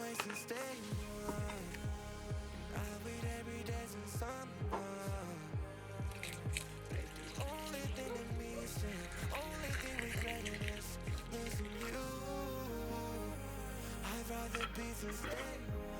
waist and stay warm. I wait every day since summer. The only thing that missing, only thing regretting is losing you. I'd rather be than stay warm.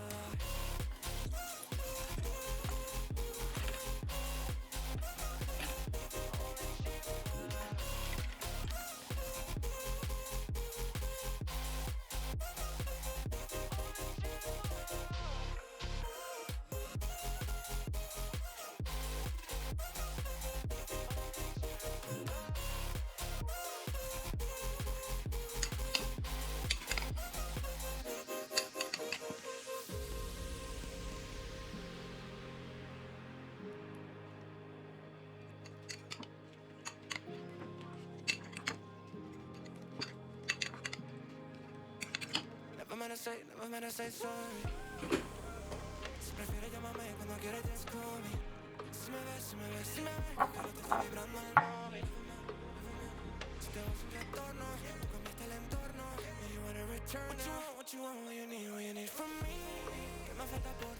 menos soy, no más menos soy zombie. Si prefieres llámame cuando quieres just call me. Si me ves, si me ves, si me ves, pero te está vibrando el móvil. Si te vas un retorno, tú cambiaste el entorno. And you wanna return what you want, what you want, what you need, what you need from me. ¿Qué me falta por